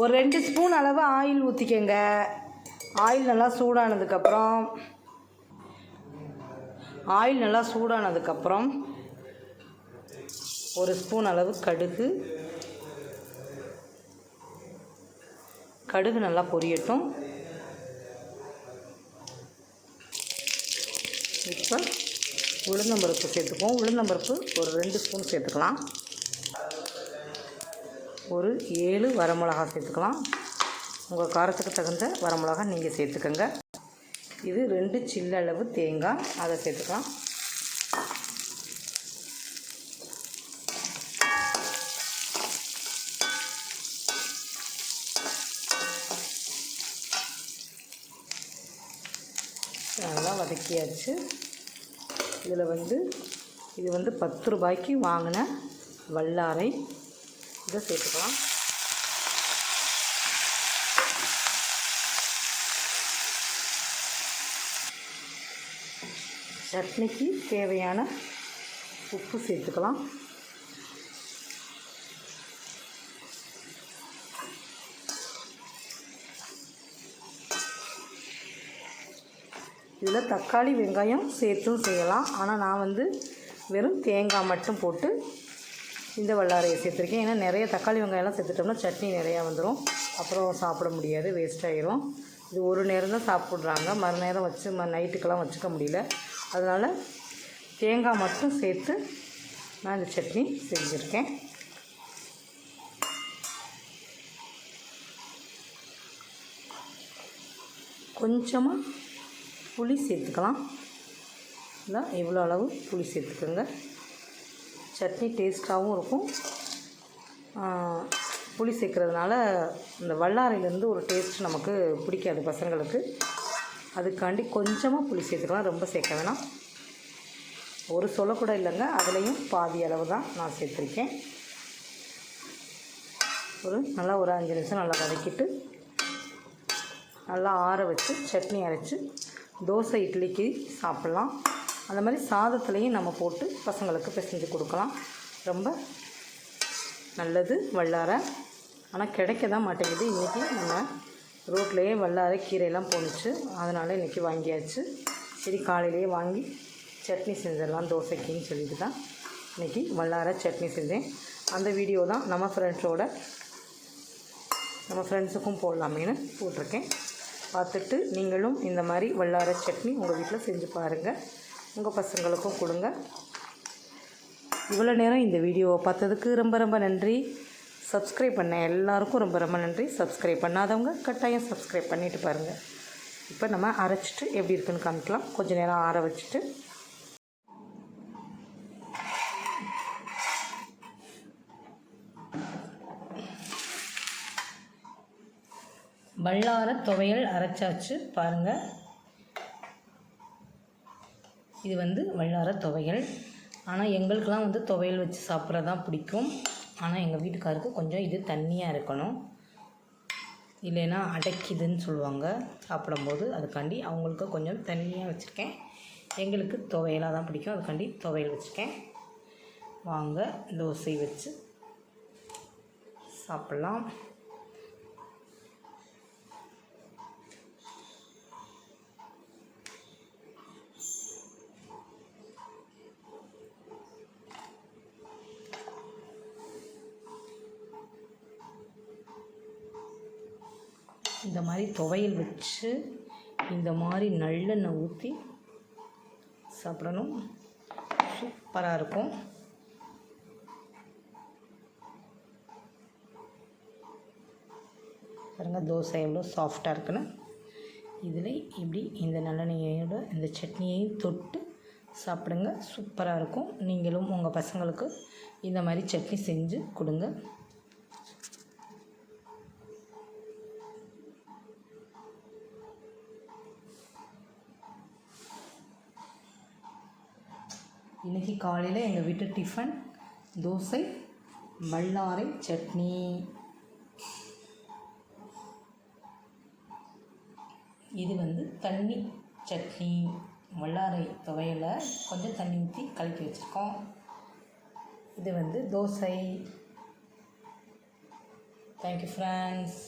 ஒரு ரெண்டு ஸ்பூன் அளவு ஆயில் ஊற்றிக்கங்க ஆயில் நல்லா சூடானதுக்கப்புறம் ஆயில் நல்லா சூடானதுக்கப்புறம் ஒரு ஸ்பூன் அளவு கடுகு. கடுகு நல்லா பொரியட்டும். இப்போ உளுந்தம்பருப்பு சேர்த்துப்போம் உளுந்தம்பருப்பு ஒரு ரெண்டு ஸ்பூன் சேர்த்துக்கலாம். ஒரு ஏழு வரமிளகா சேர்த்துக்கலாம். உங்கள் காரத்துக்கு தகுந்த வரமிளகா நீங்கள் சேர்த்துக்கோங்க. இது ரெண்டு சில்லளவு தேங்காய். அதை சேர்த்துக்கலாம். நல்லா வதக்கியாச்சு. இதில் வந்து இது வந்து பத்து ரூபாய்க்கு வாங்கின வல்லாரை. இதை சேர்த்துக்கலாம். சட்னிக்கு தேவையான உப்பு சேர்த்துக்கலாம். இதில் தக்காளி வெங்காயம் சேர்த்தும் செய்யலாம். ஆனால் நான் வந்து வெறும் தேங்காய் மட்டும் போட்டு இந்த வல்லாரையை சேர்த்துருக்கேன். ஏன்னா நிறைய தக்காளி வெங்காயம்லாம் சேர்த்துட்டோம்னா சட்னி நிறையா வந்துடும் அப்புறம் சாப்பிட முடியாது வேஸ்ட் ஆயிரும். இது ஒரு நேரம் தான் சாப்பிட்றாங்க. மறுநேரம் வச்சு ம நைட்டுக்கெல்லாம் வச்சுக்க முடியல. அதனால் தேங்காய் மட்டும் சேர்த்து நான் இந்த சட்னி செஞ்சுருக்கேன். கொஞ்சமாக புளி சேர்த்துக்கலாம். இல்லை இவ்வளோ அளவு புளி சேர்த்துக்கோங்க. சட்னி டேஸ்ட்டாகவும் இருக்கும். புளி சேர்க்குறதுனால இந்த வல்லாரையிலேருந்து ஒரு டேஸ்ட் நமக்கு பிடிக்காது பசங்களுக்கு. அதுக்காண்டி கொஞ்சமாக புளி சேர்த்துக்கலாம். ரொம்ப சேர்க்க வேணாம். ஒரு சொல்ல கூட இல்லைங்க. அதுலேயும் பாதி அளவு தான் நான் சேர்த்துருக்கேன். ஒரு நல்லா ஒரு அஞ்சு நிமிஷம் நல்லா வதக்கிட்டு நல்லா ஆற வச்சு சட்னி அரைச்சி தோசை இட்லிக்கு சாப்பிட்லாம். அந்த மாதிரி சாதத்துலேயும் நம்ம போட்டு பசங்களுக்கு பிசைஞ்சு கொடுக்கலாம். ரொம்ப நல்லது வல்லார. ஆனால் கிடைக்க தான் மாட்டேங்குது. இன்றைக்கி நம்ம ரோட்லேயே வல்லார கீரையெல்லாம் போணுச்சு. அதனால் இன்றைக்கி வாங்கியாச்சு. சரி காலையிலேயே வாங்கி சட்னி செஞ்சிடலாம். தோசைக்குன்னு சொல்லிட்டு தான் இன்றைக்கி வல்லார சட்னி செஞ்சேன். அந்த வீடியோ தான் நம்ம ஃப்ரெண்ட்ஸோட நம்ம ஃப்ரெண்ட்ஸுக்கும் போடலாமேன்னு போட்டிருக்கேன். பார்த்துட்டு நீங்களும் இந்த மாதிரி வல்லார சட்னி உங்கள் வீட்டில் செஞ்சு பாருங்கள் உங்கள் பசங்களுக்கும் கொடுங்க. இவ்வளோ நேரம் இந்த வீடியோவை பார்த்ததுக்கு ரொம்ப ரொம்ப நன்றி. சப்ஸ்கிரைப் பண்ண எல்லாருக்கும் ரொம்ப ரொம்ப நன்றி. சப்ஸ்கிரைப் பண்ணாதவங்க கட்டாயம் சப்ஸ்கிரைப் பண்ணிட்டு பாருங்கள் இப்போ நம்ம அரைச்சிட்டு எப்படி இருக்குன்னு காமிக்கலாம். கொஞ்சம் நேரம் ஆற வச்சுட்டு. வல்லார துவையல் அரைச்சாச்சு பாருங்கள் இது வந்து வல்லார துவையல். ஆனால் எங்களுக்கெலாம் வந்து துவையல் வச்சு சாப்பிட்றது தான் பிடிக்கும். ஆனால் எங்கள் வீட்டுக்காருக்கு கொஞ்சம் இது தண்ணியாக இருக்கணும். இல்லைன்னா அடைக்குதுன்னு சொல்லுவாங்க. சாப்பிடும்போது அதுக்காண்டி அவங்களுக்கு கொஞ்சம் தண்ணியாக வச்சுருக்கேன். எங்களுக்கு துவையலாக தான் பிடிக்கும். அதுக்காண்டி துவையல் வச்சுருக்கேன். வாங்க தோசை வச்சு சாப்பிட்லாம். இந்த மாதிரி துவையல் வச்சு இந்த மாதிரி நல்லெண்ணெய் ஊற்றி சாப்பிடணும். சூப்பராக இருக்கும். பாருங்க தோசை எவ்வளோ சாஃப்டாக இருக்குன்னு. இதில் இப்படி இந்த நல்லெண்ணெயோட இந்த சட்னியையும் தொட்டு சாப்பிடுங்க. சூப்பராக இருக்கும். நீங்களும் உங்கள் பசங்களுக்கு இந்த மாதிரி சட்னி செஞ்சு கொடுங்க. இன்றைக்கி காலையில் எங்கள் வீட்டு டிஃபன் தோசை வல்லாரை சட்னி. இது வந்து தண்ணி சட்னி வல்லாரை துவையில் கொஞ்சம் தண்ணி ஊற்றி கலக்கி வச்சுருக்கோம். இது வந்து தோசை. Thank you friends